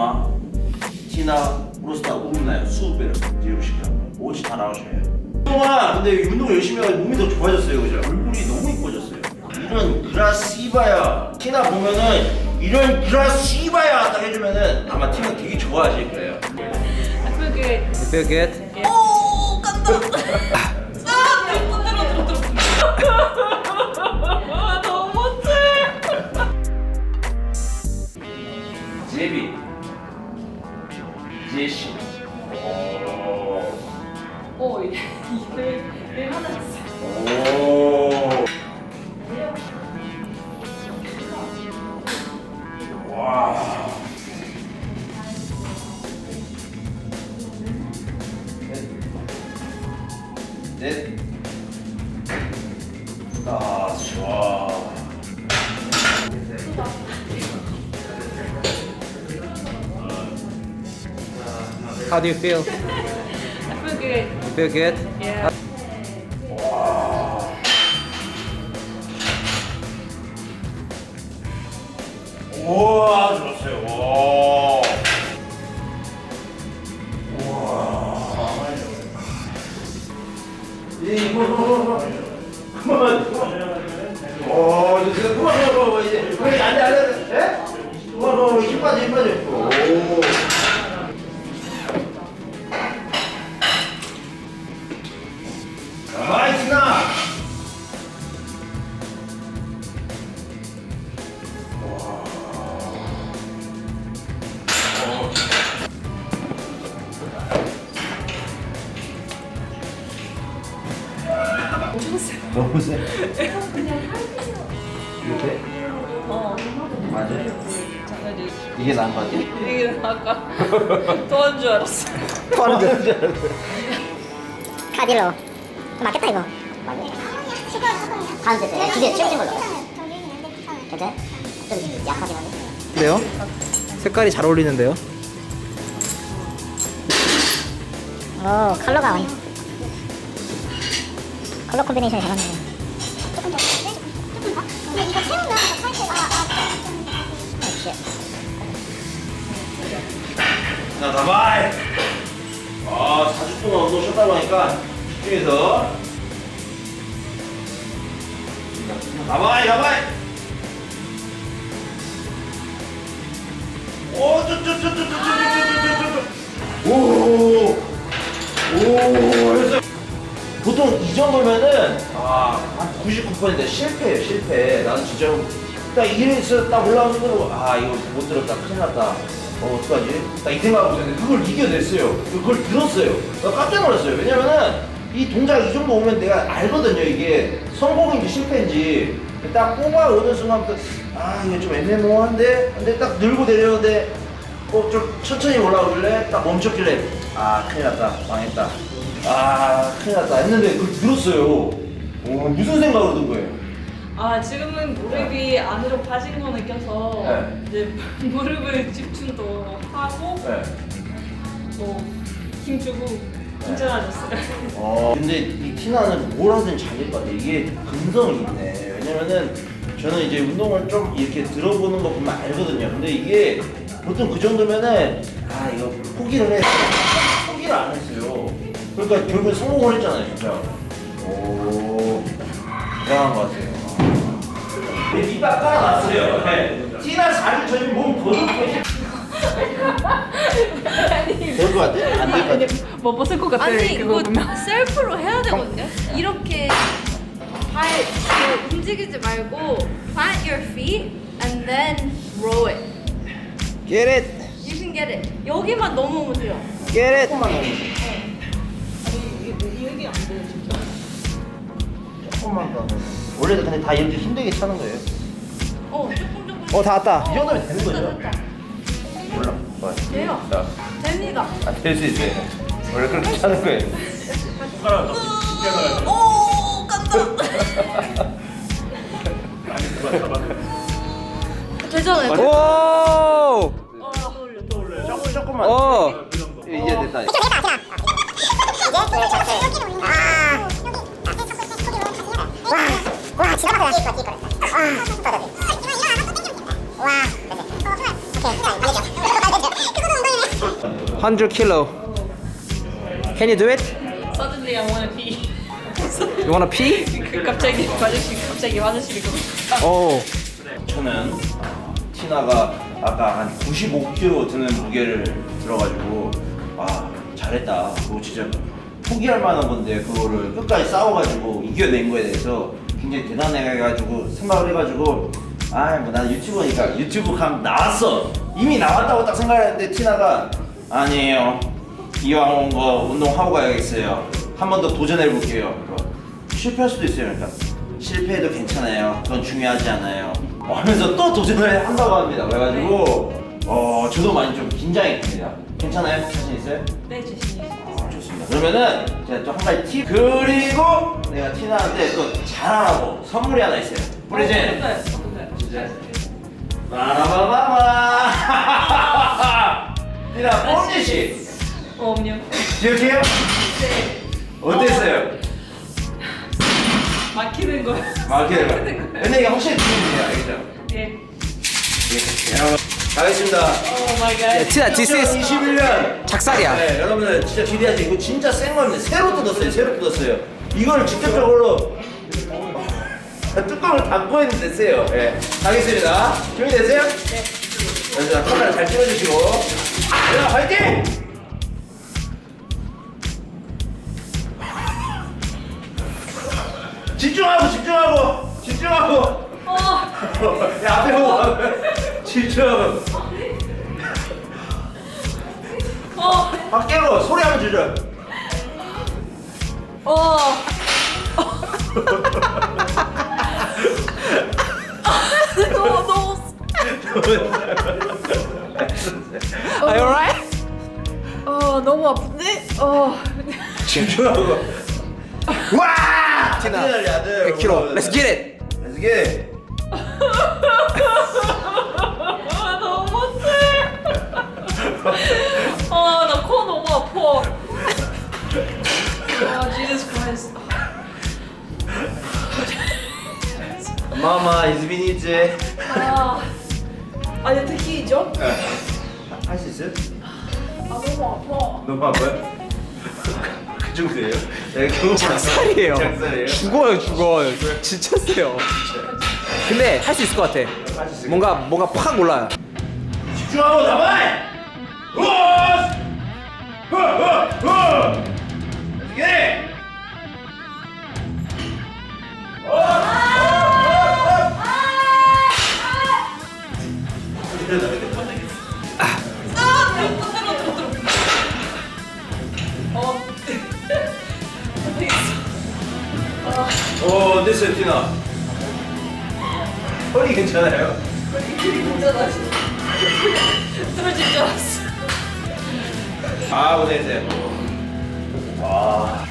강화, 티나, 브로스타 우브나요 수배를 제휴시켜 오지 다 나오셔요. 그동안 근데 운동 열심히 하고 몸이 더 좋아졌어요, 그죠? 얼굴이 너무 이뻐졌어요. 이런 그라시바야 티나 보면은 이런 그라시바야 딱 해주면은 아마 티나 되게 좋아하실 거예요. I feel good. You feel good? 오 간다. ジェシーをまおで How do you feel? I feel good. You feel good? Yeah. 우와, 좋았어요. 와. 우와. 이제 이거 그만 너무 세. 이렇게? 어. 맞아요. 장난이. 이게 나은 거 같아? 이게 아까 도와준 줄 알았어. 빠른 줄 알았어. 카딜로 맞겠다 이거 다음 세트 기대 치워진 걸로 괜찮아? 좀 약하긴 한데 네요? 색깔이 잘 어울리는데요? 오 컬러가 완 컬러 콤비네이션이 잘 맞네 조금 더 조금 더? 근데 이거 채우면 더 타이트해 아, 아. 자, 가만히. 아, 4주 동안 운동 쉬었다고 하니까 집중해서. 가만히, 가만히. 오, 쪼쪼쪼쪼쪼쪼쪼쪼쪼. 오, 오, 됐어요. 보통 이 정도면은 아, 한99% 실패예요, 실패. 나는 진짜 딱 이래서 딱 올라오는 거로 아, 이거 못 들었다, 큰일 났다. 어, 어떡하지? 딱 이 생각하고 있었는데 그걸 이겨냈어요. 그걸 들었어요. 나 깜짝 놀랐어요. 왜냐면은 이 동작 이 정도 오면 내가 알거든요. 이게 성공인지 실패인지. 딱 뽑아 오는 순간부터 아, 이거 좀 애매모호한데? 근데 딱 늘고 내려오는데 어, 좀 천천히 올라오길래 딱 멈췄길래 아, 큰일 났다. 망했다. 아, 큰일 났다. 했는데 그걸 들었어요. 오, 무슨 생각으로 든 거예요? 아 지금은 무릎이 안으로 빠진 거 느껴서 네. 이제 무릎을 집중도 하고 네. 뭐 힘 주고 괜찮아졌어요. 어, 근데 이 티나는 뭘 하든 잘될 것 같아. 이게 근성이 있네. 왜냐면은 저는 이제 운동을 좀 이렇게 들어보는 거 보면 알거든요. 근데 이게 보통 그 정도면은 아 이거 포기를 해. 포기를 안 했어요. 그러니까 결국 성공을 했잖아요, 진짜. 오, 대단한 것 같아요. 네, 밑밥 깔아놨어요. 네. 티나 자주 저희 몸 더럽게. 될것 같아? 안 될 것 같아? 뭐 벗을 것 같아요. 아니 이거. 셀프로 해야 되거든요. 이렇게 발 이렇게 움직이지 말고 plant your feet and then row it. Get it! You can get it. 여기만 넘어오면 돼요. Get it! 조금만 더. 이게 안 돼요 진짜. 조금만 더. 원래도 근데 다 이렇게 힘들게 차는 거예요. 어 조금 조금. 어, 다 왔다. 이 정도면 되는 거죠? 됐다, 됐다. 몰라. 뭐. 돼요. 자, 됩니다. 아, 될수 있어요. 원래 그렇게 차는 거예요. 오 간다. 되잖아요. 오! 조금, 조금만. 어! 이제 됐다. 와, 그냥 씻고 왔지, 이거를. 와, 와, 오케이, 알겠죠. 100 kilo. Can you do it? Suddenly I wanna pee. You wanna pee? 갑자기 화장실 갑자기 화장실이 고 오. 저는 티나가 아까 한 95kg 드는 무게를 들어가지고 아 잘했다. 그거 진짜 포기할 만한 건데 그거를 끝까지 싸워가지고 이겨낸 거에 대해서 굉장히 대단해가지고 생각을 해가지고 아뭐 나는 유튜버니까 유튜브 감 나왔어. 이미 나왔다고 딱 생각했는데 티나가 아니에요. 이왕 온 거 운동하고 가야겠어요. 한 번 더 도전해 볼게요. 실패할 수도 있어요 그러니까. 실패해도 괜찮아요. 그건 중요하지 않아요. 뭐 하면서 또 도전을 한다고 합니다. 그래가지고 어 저도 많이 좀 긴장이 됩니다. 괜찮아요? 자신 있어요? 네 좋습니다. 그러면은 제가 또 한 가지 팁 그리고 내가 티나한테 또 잘하라고 선물이 하나 있어요. 프레젠. 네. 진짜. 마라바바바. 티나 뽕지씨 어 음료. 기억해요? 네. 어땠어요? 막히는 거. 마키를 근데 이게 확실히 도움이 알겠죠? 예. 예, 여러분 가겠습니다. 오 마이 갓. 야, 티나, is 2021년 작살이야. 네, 여러분들 진짜 기대하지. 이거 진짜 센 겁니다. 새로 뜯었어요. 새로 뜯었어요. 이걸 직접적으로 뚜껑을 닫고 했는데 세요. 예. 가겠습니다. 준비되세요? 네. 자, 카메라 잘 찍어주시고. 자, 화이팅! 집중하고, 집중하고. 집중. 어. 박깨고 소리 한번 주죠. 어. 너무 너무. Are you alright? 어 너무 아픈데? 어. 집중하고. 와! 티나, 아들, 아들. 100kg. Let's get it. Let's get it. 이즈빈이지. 아. 아니 특히죠? 할 수 있어요? 아 너무 아파. 너무 아파요? 그 정도예요? 네, 그거 작살이에요. 작살이에요? 죽어요, 죽어. 진짜 세요. 근데 할 수 있을 것 같아. 할수 있을 뭔가 뭔가 팍 올라요. 집중하고 나발! 우와! 후후후! Let's get it! 어! 어! 어! 오, 됐어요, 티나. 허리 괜찮아요? 길이 진짜. 쓰러질 줄 알았어. 아, 고생했어요. 와.